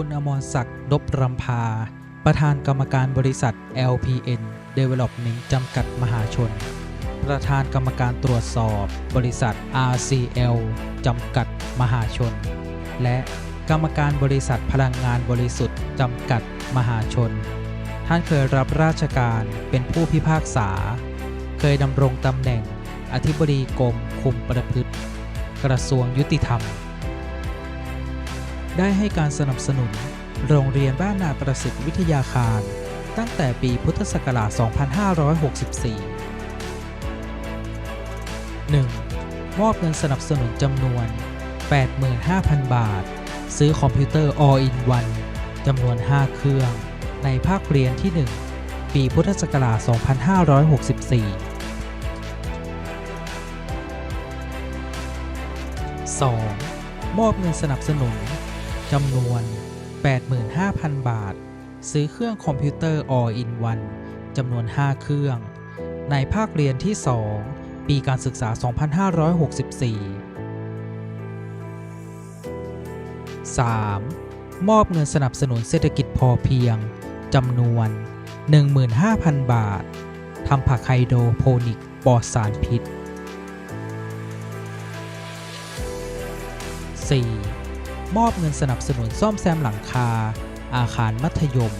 คุณอมรศักดิ์นบรำพา ประธานกรรมการบริษัท LPN Development จำกัดมหาชน ประธานกรรมการตรวจสอบ บริษัท RCL จำกัดมหาชน และกรรมการบริษัทพลังงานบริสุทธิ์จำกัดมหาชน ท่านเคยรับราชการเป็นผู้พิพากษา เคยดำรงตำแหน่งอธิบดีกรมคุมประพฤติ กระทรวงยุติธรรม ได้ให้การสนับสนุน โรงเรียนบ้านนาประสิทธิวิทยาคาร ตั้งแต่ปีพุทธศักราช 2564 1. มอบเงินสนับสนุนจำนวน 85,000 บาท ซื้อคอมพิวเตอร์ All in One จำนวน 5 เครื่อง ในภาคเรียนที่ 1 ปีพุทธศักราช 2564 2. มอบเงินสนับสนุน จำนวน 85,000 บาท ซื้อเครื่องคอมพิวเตอร์ All in One จำนวน 5 เครื่อง ในภาคเรียนที่ 2 ปีการศึกษา 2564 3. มอบเงินสนับสนุนเศรษฐกิจพอเพียง จำนวน 15,000 บาท ทำผักไฮโดรโพนิกปลอดสารพิษ 4. มอบเงินสนับสนุนซ่อมแซมหลังคา อาคารมัธยม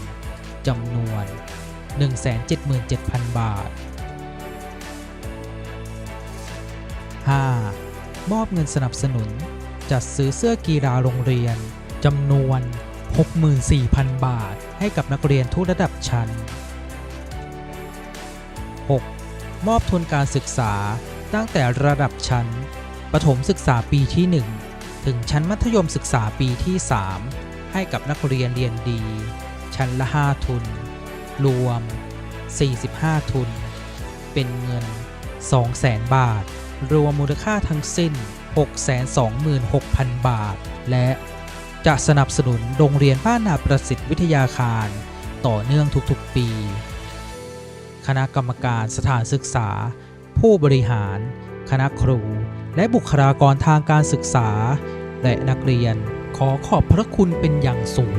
จำนวน 177,000 บาท 5. มอบเงินสนับสนุน จัดซื้อเสื้อกีฬาโรงเรียนจำนวน 64,000 บาท ให้กับนักเรียนทุกระดับชั้น 6. มอบทุนการศึกษาตั้งแต่ระดับชั้น ประถมศึกษาปีที่ 1 ถึงชั้นมัธยมศึกษาปีที่ 3 ให้กับนักเรียนเรียนดี ชั้นละ 5 ทุน รวม 45 ทุน เป็นเงิน 200,000 บาท รวมมูลค่าทั้งสิ้น 626,000 บาท และจะสนับสนุนโรงเรียนบ้านนาประสิทธิ์วิทยาคาร ต่อเนื่องทุกๆปี คณะกรรมการสถานศึกษา ผู้บริหาร คณะครู และบุคลากรทางการศึกษา และนักเรียนขอขอบพระคุณเป็นอย่างสูง